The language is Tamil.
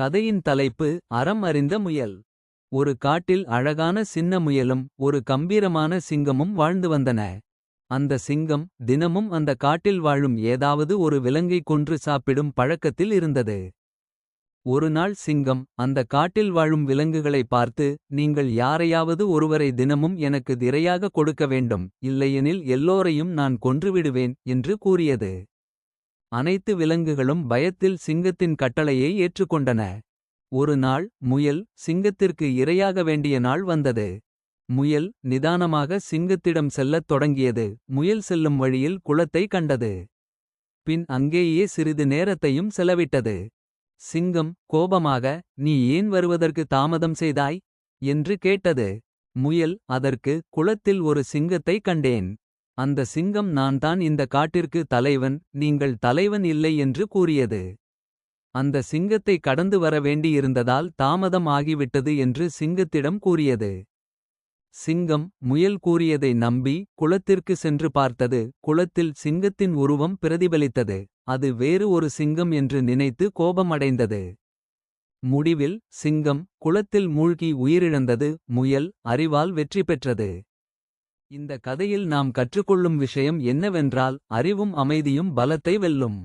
கதையின் தலைப்பு அறம் அறிந்த முயல். ஒரு காட்டில் அழகான சின்ன முயலும் ஒரு கம்பீரமான சிங்கமும் வாழ்ந்து வந்தன. அந்த சிங்கம் தினமும் அந்த காட்டில் வாழும் ஏதாவது ஒரு விலங்கை கொன்று சாப்பிடும் பழக்கத்தில் இருந்தது. ஒருநாள் சிங்கம் அந்த காட்டில் வாழும் விலங்குகளை பார்த்து நீங்கள் யாரையாவது ஒருவரை தினமும் எனக்கு திரையாக கொடுக்க வேண்டும் இல்லையெனில் எல்லோரையும் நான் கொன்றுவிடுவேன் என்று கூறியது. அனைத்து விலங்குகளும் பயத்தில் சிங்கத்தின் கட்டளையை ஏற்றுக்கொண்டன. ஒரு நாள் முயல் சிங்கத்திற்கு இரையாக வேண்டிய நாள் வந்தது. முயல் நிதானமாக சிங்கத்திடம் செல்லத் தொடங்கியது. முயல் செல்லும் வழியில் குளத்தை கண்டது. பின் அங்கேயே சிறிது நேரத்தையும் செலவிட்டது. சிங்கம் கோபமாக நீ ஏன் வருவதற்கு தாமதம் செய்தாய்? என்று கேட்டது. முயல் அதற்கு குளத்தில் ஒரு சிங்கத்தை கண்டேன். அந்த சிங்கம் நான் தான் இந்த காட்டிற்கு தலைவன் நீங்கள் தலைவன் இல்லை என்று கூறியது. அந்த சிங்கத்தை கடந்து வர வேண்டியிருந்ததால் தாமதம் ஆகிவிட்டது என்று சிங்கத்திடம் கூறியது. சிங்கம் முயல் கூறியதை நம்பி குளத்திற்கு சென்று பார்த்தது. குளத்தில் சிங்கத்தின் உருவம் பிரதிபலித்தது. அது வேறு ஒரு சிங்கம் என்று நினைத்து கோபமடைந்தது. முடிவில் சிங்கம் குளத்தில் மூழ்கி உயிரிழந்தது. முயல் அறிவால் வெற்றி பெற்றது. இந்த கதையில் நாம் கற்றுக்கொள்ளும் விஷயம் என்னவென்றால் அறிவும் அமைதியும் பலத்தை வெல்லும்.